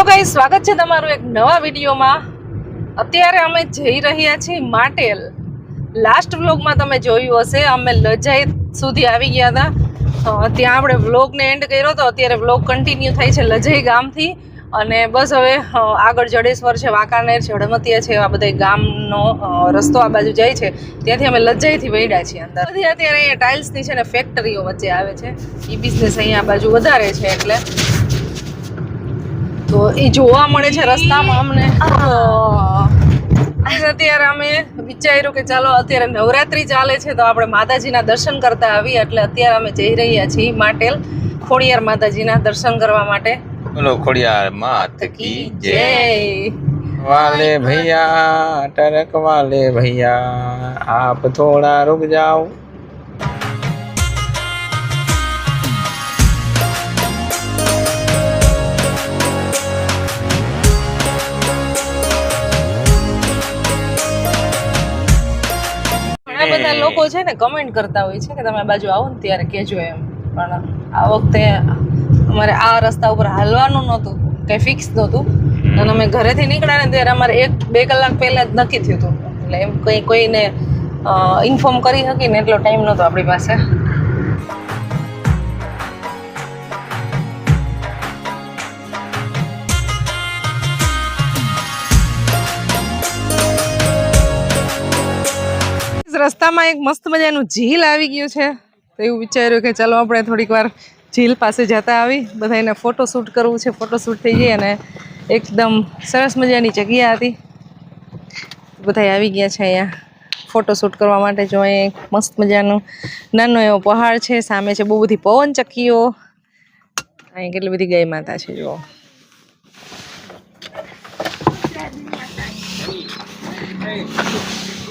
Hello ગાઈ સ્વાગત છે તમારું એક નવા વિડીયોમાં. અત્યારે અમે જઈ રહ્યા છીએ માટેલ. લાસ્ટ વ્લોગમાં તમે જોયું હશે, અમે લજાઈ સુધી આવી ગયા હતા. ત્યાં આપણે વ્લોગને એન્ડ કર્યો તો અત્યારે વ્લોગ કન્ટિન્યુ થાય છે લજાઈ ગામથી. અને બસ હવે આગળ જડેશ્વર છે, વાંકાનેર છે, હળમતિયા છે એવા બધા ગામનો રસ્તો આ બાજુ જાય છે. ત્યાંથી અમે લજાઈથી વળ્યા છીએ અંદર. અત્યારે અહીંયા ટાઇલ્સની છે ને ફેક્ટરીઓ વચ્ચે આવે છે. એ બિઝનેસ અહીંયા આ બાજુ વધારે છે એટલે. તો એ જોવા મળે છે રસ્તામાં અમને. અત્યારે અમે વિચાર્યું કે ચાલો અત્યારે નવરાત્રી ચાલે છે તો આપણે માતાજીના દર્શન કરતા આવી એટલે અત્યારે અમે જઈ રહ્યા છીએ માટેલ ખોડિયાર માતાજીના દર્શન કરવા માટે. બોલો ખોડિયાર માત કી જય. વાલે ભૈયા ટરક વાલે ભૈયા આપ થોડા રૂક જાઓ. લોકો છે ને કમેન્ટ કરતા હોય છે કે તમે બાજુ આવો ને ત્યારે કહેજો એમ. પણ આ વખતે અમારે આ રસ્તા ઉપર હાલવાનું નહોતું કંઈ ફિક્સ નહોતું. અને અમે ઘરેથી નીકળ્યા ને ત્યારે અમારે એક બે કલાક પહેલાં જ નક્કી થયું હતું. એટલે એમ કંઈ કોઈને ઇન્ફોર્મ કરી શકીને એટલો ટાઈમ નહોતો આપણી પાસે. રસ્તામાં એક મસ્ત મજાનું ઝીલ આવી ગયું છે. તો એવું વિચાર્યું કે ચાલો આપણે થોડીક વાર ઝીલ પાસે જતા આવી. બધાને ફોટોશૂટ કરવું છે ફોટોશૂટ થઈ જાય અને એકદમ સરસ મજાની જગ્યા હતી. બધા આવી ગયા છે અહીંયા ફોટોશૂટ કરવા માટે. જો અહીંયા મસ્ત મજાનું નાનો એવો પહાડ છે, સામે છે બહુ બધી પવન ચક્કીઓ. અહીંયા કેટલી બધી ગાય માતા છે, જુઓ.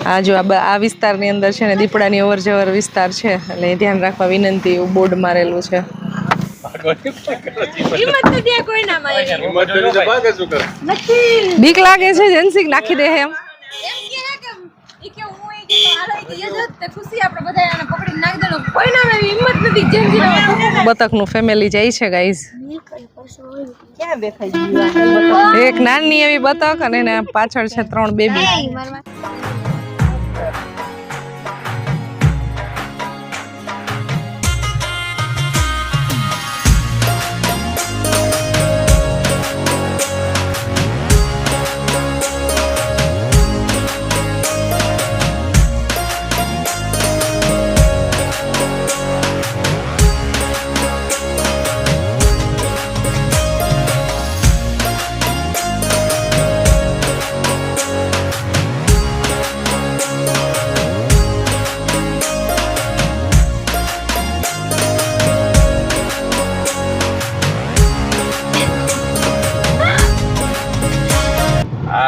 આ જો આ બ- આ વિસ્તારની અંદર છે ને દીપડાની અવર જવર વિસ્તાર છે એટલે ધ્યાન રાખવા વિનંતી એવું બોર્ડ મારેલું છે. બીક લાગે છે જેન્સિક નાખી દે એમ. બતકનું ફેમિલી જાય છે ગાઈઝ એક નાની એવી બતક અને એના પાછળ છે ત્રણ બેબી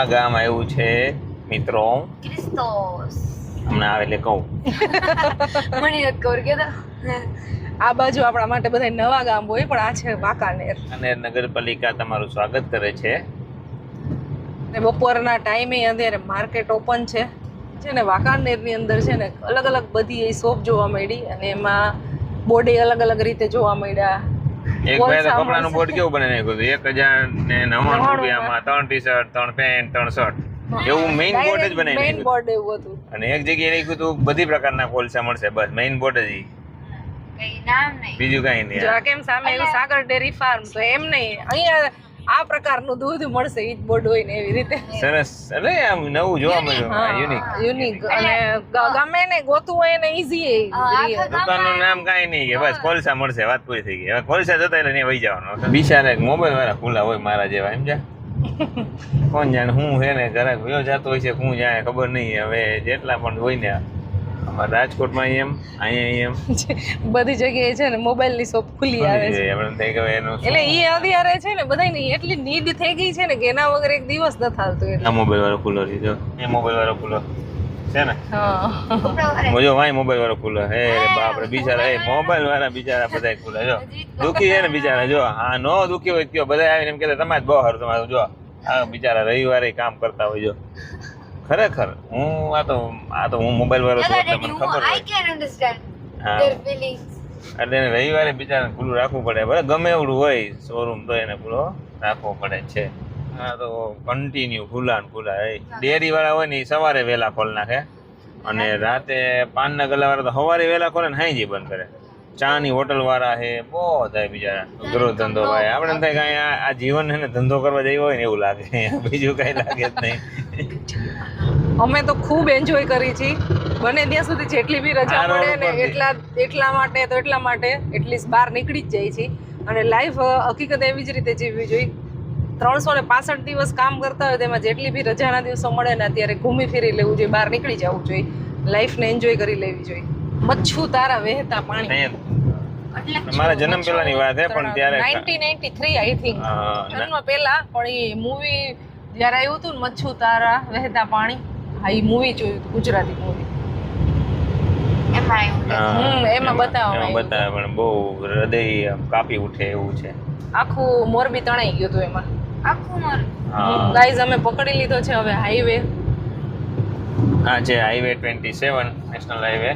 આ ગામ આવ્યું છે મિત્રો. ક્રિસ્તોસ હમણાં આવે એટલે કહું. મને નથી કે આ બાજુ આપણા માટે બધા નવા ગામ હોય પણ આ છે વાંકાનેર. અને નગરપાલિકા તમારું સ્વાગત કરે છે. ને બપોરના ટાઈમે અત્યારે માર્કેટ ઓપન છે. છે ને વાંકાનેરની અંદર છે ને અલગ અલગ બધી એ શોપ જોવા મળી અને એમાં બોર્ડે અલગ અલગ રીતે જોવા મળ્યા. એક ભાઈ. કપડાનું બોર્ડ કેવું બને નાખ્યું હતું? એક હજાર ને નવ્વાણું રૂપિયામાં ત્રણ ટી શર્ટ ત્રણ પેન્ટ ત્રણ શર્ટ. એવું મેઇન બોર્ડ જ બનાવી મેઇન બોર્ડ એવું હતું. અને એક જગ્યાએ લખ્યું હતું બધી પ્રકારના કોલસા મળશે બસ મેઇન બોર્ડ જ ઈ. કઈ નામ નહીં. બીજું કઈ નહીં. જો કેમ સામે એવું સાગર ડેરી ફાર્મ તો એમ નહીં. અહીંયા આ પ્રકારનું દૂધ મળશે ઈ જ બોર્ડ હોય ને એવી રીતે. સરસ. એટલે આમ નવું જોવા મળ્યું. યુનિક યુનિક અને ગમે ને ગોતું હોય ને ઈઝી એ. દુકાનનું નામ કાઈ નહીં કે બસ કોલસા મળશે વાત પૂરી થઈ ગઈ. હવે કોલસા જતા એટલે નહીં વહી જવાનું બિચારા મોબાઈલ વાળા ખુલ્લા હોય મારા જેવા એમ કોણ જાણે હું છે ને ઘરે ગયો જતો હોય છે હું જાય ખબર નહીં. હવે જેટલા પણ હોય ને અમારા રાજકોટમાં એમ અહીંયા એમ. બધી જગ્યાએ છે ને મોબાઈલની શોપ ખુલી આવે છે? એટલે એ અત્યારે છે ને બધાની એટલી નીડ થઈ ગઈ છે ને કે એના વગર એક દિવસ ન થાલતું એટલે આ મોબાઈલ વાળો ખુલ્લો છે જો. એ મોબાઈલ વાળો ખુલ્લો છે ને? જો વાય મોબાઈલ વાળો ખુલ્લો હે. બાપ રે બિચારા એ મોબાઈલ વાળા બિચારા બધા ખુલ્લા જો. દુખી છે ને બિચારા જો. હા નો દુખી હોય કયો. બધા આવીને એમ કહેતા તમારે બહુ સારું તમારું જો. આ બિચારા રવિવારે કામ કરતા હોય જો. ખરેખર. હું આ તો આ તો હું મોબાઈલ વાળો છું એટલે મને ખબર આઈ કેન હા. their એટલે રવિવારે બિચારાને ખુલ્લું રાખવું પડે. ભલે ગમે એવડું હોય શોરૂમ તો એને ખુલ્લો રાખવો પડે છે. હા તો કન્ટિન્યુ ખુલ્લા ને ખુલ્લા. એ ડેરી વાળા હોય ને એ સવારે વહેલા ખોલ નાખે. અને રાતે પાનના ગલા વાળા તો સવારે વહેલા ખોલે ને હાઈજી બંધ કરે. ચાની હોટલ વાળા છે બહુ થાય બિચારા ગૃહ ધંધો ભાઈ. આપણે થાય કે આ જીવન ને ધંધો કરવા જઈ હોય ને એવું લાગે. બીજું કઈ લાગે જ નહીં. અમે તો ખૂબ એન્જોય કરી છીએ બને ત્યાં સુધી જેટલી બી રજા મળે ને એટલા એટલા માટે તો એટલા માટે એટલીસ્ટ બહાર નીકળી જ જાય છે. અને લાઈફ હકીકત એવી જ રીતે જીવવી જોઈએ. ત્રણસો ને પાસઠ દિવસ કામ કરતા હોય તેમાં જેટલી બી રજાના દિવસો મળે ને અત્યારે ઘૂમી ફેરી લેવું જોઈએ બહાર નીકળી જવું જોઈએ. લાઈફને એન્જોય કરી લેવી જોઈએ. મચ્છુ તારા વહેતા પાણી. મારા જન્મ પહેલાની વાત છે પણ ત્યારે nineteen ninety three I think જન્મ પહેલા પણ એ મૂવી જ્યારે આવ્યું હતું ને મચ્છુ તારા વહેતા પાણી હા એ મૂવી જોયું હતું ગુજરાતી મૂવી એમાં એવું છે. હા, હમ, એમાં બતાવવામાં બતાવે પણ બહુ હૃદય આમ કાપી ઉઠે એવું છે. આખું મોરબી તણાઈ ગયું હતું એમાં. આખું ગાઈઝ અમે પકડી લીધો છે હવે હાઈવે હા જે highway twenty seven national highway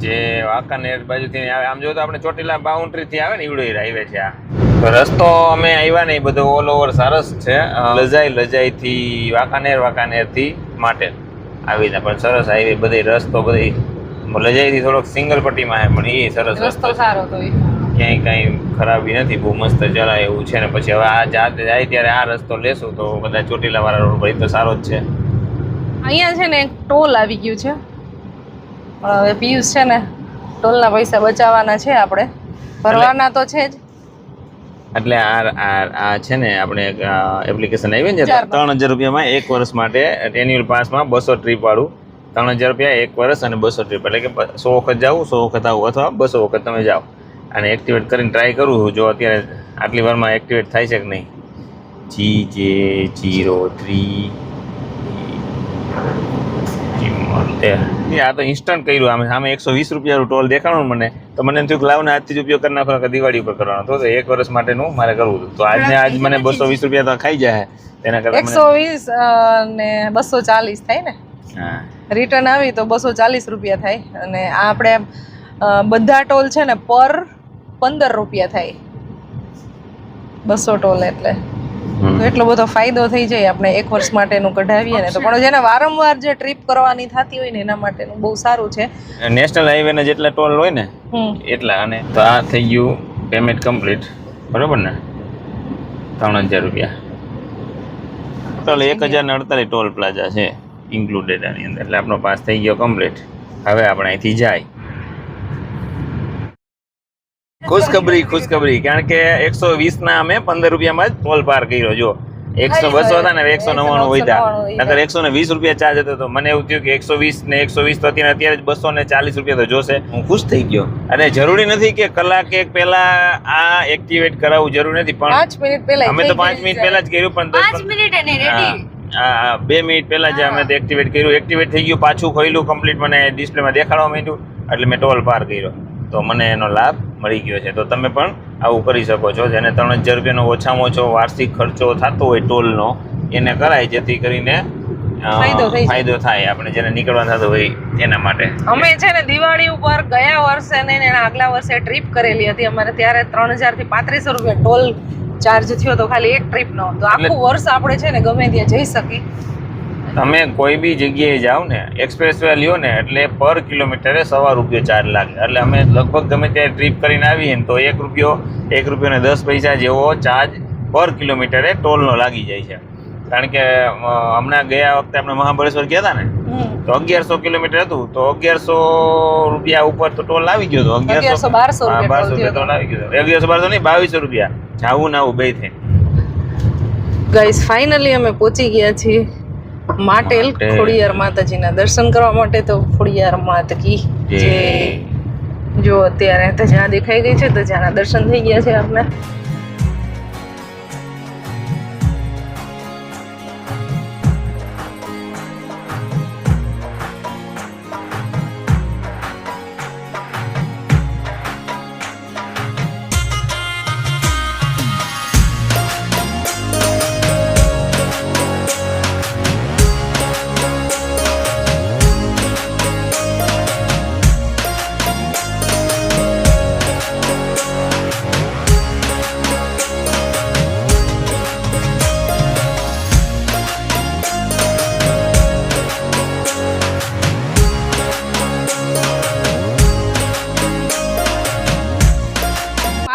જે વાંકાનેર બાજુથી આવે આમ જો તો આપણે ચોટીલા બાઉન્ડ્રી થી આવે ને ઈવડો હાઈવે છે આ. રસ્તો અમે આવ્યા નહીં બધો ઓલ ઓવર સરસ છે. લજાઈ લજાઈ થી વાંકાનેર વાંકાનેરથી માટે આવી રીતે પણ સરસ હાઈવે બધી રસ્તો બધી. લજાઈ થી થોડોક સિંગલ પટ્ટીમાં છે પણ એ સરસ રસ્તો સારો હતો ક્યાંય કાંઈ ખરાબી નથી બહુ મસ્ત ચલાય એવું છે ને પછી હવે આ જાતે જાય ત્યારે આ રસ્તો લેશું તો કદાચ ચોટીલા વાળા રોડ પર તો સારો જ છે. અહીંયા છે ને એક ટોલ આવી ગયું છે. પણ હવે પિયુષ છે ને ટોલના પૈસા બચાવવાના છે આપણે. ભરવાના તો છે જ. એટલે આ આ આ છે ને આપણે એક એપ્લિકેશન આવી ને ત્રણ હજાર રૂપિયામાં એક વર્ષ માટે એન્યુઅલ પાસમાં બસો ટ્રીપ વાળું. ત્રણ હજાર રૂપિયા એક વર્ષ અને બસો ટ્રીપ એટલે કે સો વખત જાઓ સો વખત આવું અથવા બસો વખત તમે જાઓ. અને એક્ટિવેટ કરીને ટ્રાય કરું છું. જો અત્યારે આટલી વારમાં એક્ટિવેટ થાય છે કે નહીં? જી જે જીરો થ્રી આ તો ઇન્સ્ટન્ટ કર્યું. આમે સામે એકસો વીસ રૂપિયાનું ટોલ દેખાણું મને. તો મને એમ થયું કે લાવને આજથી જ ઉપયોગ કરી નાખવાનો કે દિવાળી ઉપર કરવાનો. તો તો એક વર્ષ માટેનું મારે કરવું હતું. તો આજને આજ મને બસો વીસ રૂપિયા તો ખાઈ જાય તેના કરતા એકસો વીસ ને બસો ચાલીસ થાય ને. હા. રિટર્ન આવી તો બસો ચાલીસ રૂપિયા થાય. અને આ આપણે બધા ટોલ છે ને પર પંદર રૂપિયા થાય. બસો ટોલ એટલે. તો એટલો બધો ફાયદો થઈ જાય આપણે એક વર્ષ માટેનું કઢાવીએ ને તો. પણ જેને વારંવાર જે ટ્રીપ કરવાની થતી હોય ને એના માટેનું બહુ સારું છે. નેશનલ હાઈવેના જેટલા ટોલ હોય ને એટલા. અને તો આ થઈ ગયું પેમેન્ટ કમ્પ્લીટ બરોબર ને? ત્રણ હજાર રૂપિયા. ટોટલ એક હજાર ને અડતાલીસ ટોલ પ્લાઝા છે ઇન્ક્લુડેડ આની અંદર. એટલે આપણો પાસ થઈ ગયો કમ્પ્લીટ હવે આપણે અહીંથી જાય. ખુશખબરી ખુશખબરી. કારણ કે એકસો વીસ ના અમે પંદર રૂપિયામાં જ ટોલ પાર કર્યો જો એકસો બસો હતા ને એકસો નવ્વાણું વધ્યા. નકર એકસો ને વીસ રૂપિયા ચાર્જ હતો તો મને એવું થયું કે એકસો વીસ ને એકસો વીસ તો અત્યારે અત્યારે જ બસો ને ચાલીસ રૂપિયા તો જોશે. હું ખુશ થઈ ગયો. અને જરૂરી નથી કે કલાક એક પહેલા આ એક્ટિવેટ કરાવવું જરૂરી નથી પણ મિનિટ પહેલા અમે તો પાંચ મિનિટ પહેલા જ કર્યું પણ દસ મિનિટ બે મિનિટ પહેલા જ અમે એક્ટિવેટ કર્યું. એક્ટિવેટ થઈ ગયું પાછું ખોલ્યું કમ્પ્લીટ મને ડિસ્પ્લેમાં દેખાડવા માંડ્યું. એટલે મેં ટોલ પાર કર્યો. તો મને એનો લાભ મળી ગયો છે. તો તમે પણ આવું કરી શકો છો. જેને ત્રણ હજાર રૂપિયાનો ઓછામાં ઓછો વાર્ષિક ખર્ચો થતો હોય ટોલનો એને કરાય જેથી કરીને ફાયદો થાય આપણે જેને નીકળવા થતો હોય એના માટે. અમે છે ને દિવાળી ઉપર ગયા વર્ષે ને એના આગલા વર્ષે ટ્રીપ કરેલી હતી. અમારે ત્યારે ત્રણ હજારથી પાંત્રીસો રૂપિયા ટોલ ચાર્જ થયો તો ખાલી એક ટ્રીપનો. તો આખું વર્ષ આપણે છે ને ગમે ત્યાં જઈ શકી તમે કોઈ બી જગ્યાએ જાઓ ને એક્સપ્રેસ વે લ્યો ને એટલે પર કિલોમીટરે સવા રૂપિયો ચાર્જ લાગે. એટલે અમે લગભગ ગમે ત્યારે ટ્રીપ કરીને આવીએ ને તો એક રૂપિયો એક રૂપિયો ને દસ પૈસા જેવો ચાર્જ પર કિલોમીટરે ટોલનો લાગી જાય છે. કારણ કે હમણાં ગયા વખતે આપણે મહાબળેશ્વર ગયા હતા ને તો અગિયારસો કિલોમીટર હતું તો અગિયારસો રૂપિયા ઉપર તો ટોલ આવી ગયો હતો અગિયારસો બારસો રૂપિયા બારસો રૂપિયા ટોલ આવી ગયો અગિયારસો બારસો નહીં બાવીસો રૂપિયા. જાવું ના આવું બે થઈ ગાઈસ ફાઇનલી અમે પહોંચી ગયા છીએ. માટેલ. ખોડિયાર માતાજીના દર્શન કરવા માટે તો ખોડિયાર માતકી જે જો અત્યારે ધજા દેખાઈ ગઈ છે ધજાના દર્શન થઈ ગયા છે આપને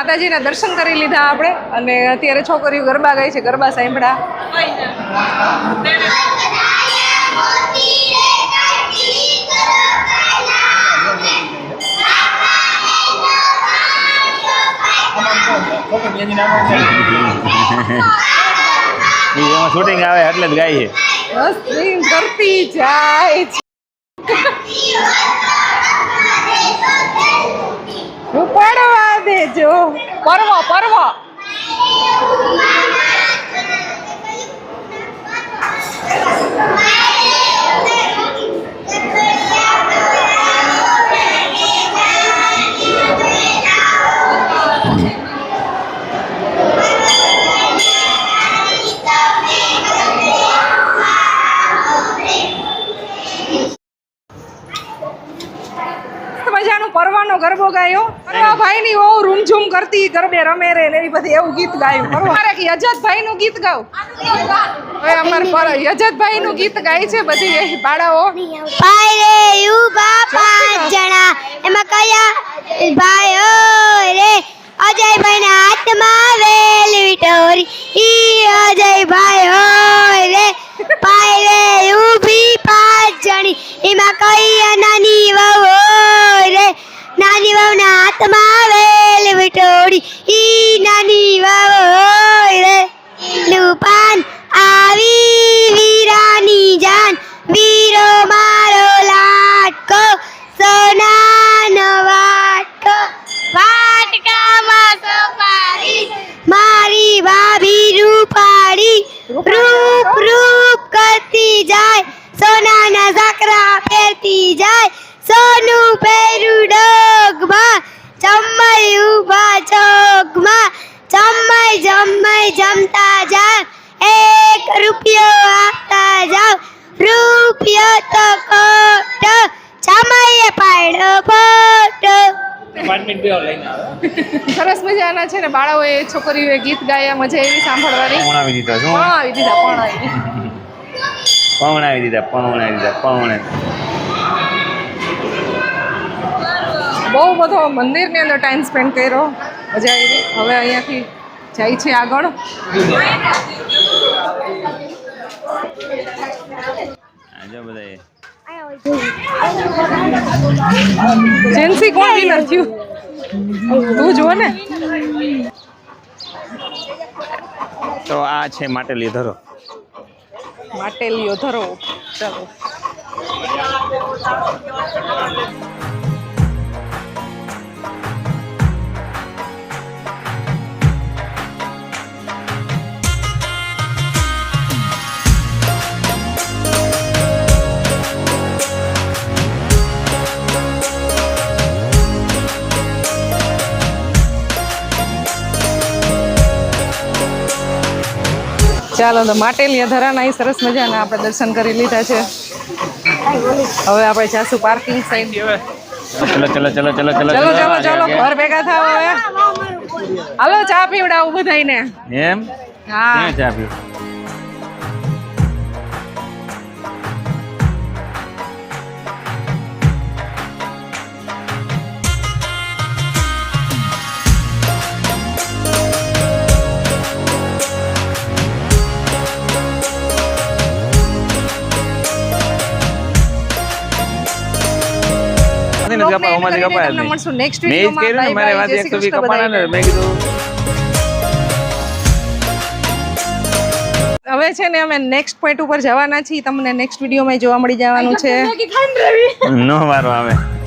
માતાજીના દર્શન કરી લીધા આપણે. અને અત્યારે છોકરીઓ ગરબા ગાય છે ગરબા સાંભળા શૂટિંગ આવે એટલે જ ગાય છે કરતી જાય છે. ઉપાડવા દેજો. પર્વ પર્વ. મસ્ત ગાયો? આ ભાઈ ની બહુ રૂમઝૂમ કરતી, ગરબે રમે રે ને એવી બધી એવું ગીત ગાયું. અમારે યજતભાઈ નું ગીત ગાવ અમારે યજતભાઈ નું ગીત ગાય છે બધી બાળાઓ. રે, યુ બાપા, જણા. એમાં કયા ભાઈ રે? સરસ મજાના છે ને બાળાઓએ છોકરીઓએ ગીત ગાયા મજા એવી સાંભળવાની. પવન આવી દીધા શું? પણ આવી દીધા આવી. દીધા પવન આવી દીધા પવન બહુ બધો મંદિરની અંદર ટાઈમ સ્પેન્ડ કર્યો મજા આવી. હવે અહીંયાથી જાય છે આગળ. આજે બધા જેન્સી કોણ વિનર થયું? તું જો ને. તો આ છે માટેલી ધરો. માટેલીઓ ધરો. ચલો. ચાલો તો માટેલિયા ધરાના અહીં સરસ મજાના આપણે દર્શન કરી લીધા છે. હવે આપણે જાશું પાર્કિંગ સાઈડ. ચલો ચલો ચલો ચલો ચલો ચલો ચલો ચલો ઘર ભેગા થાવ હવે. હાલો ચા પીવડાવું બધાયને. એમ? હા. ચા પીવું? નથી નથી કપાય, ઓમાંથી કપાય જ મળશું નેક્સ્ટ મેં કર્યું ને મારે વાત એક તો બી કપાણા ને મેં કીધું. હવે છે ને અમે નેક્સ્ટ પોઈન્ટ ઉપર જવાના છીએ. તમને નેક્સ્ટ વિડીયોમાં જોવા મળી જવાનું છે. નો વારો આવે.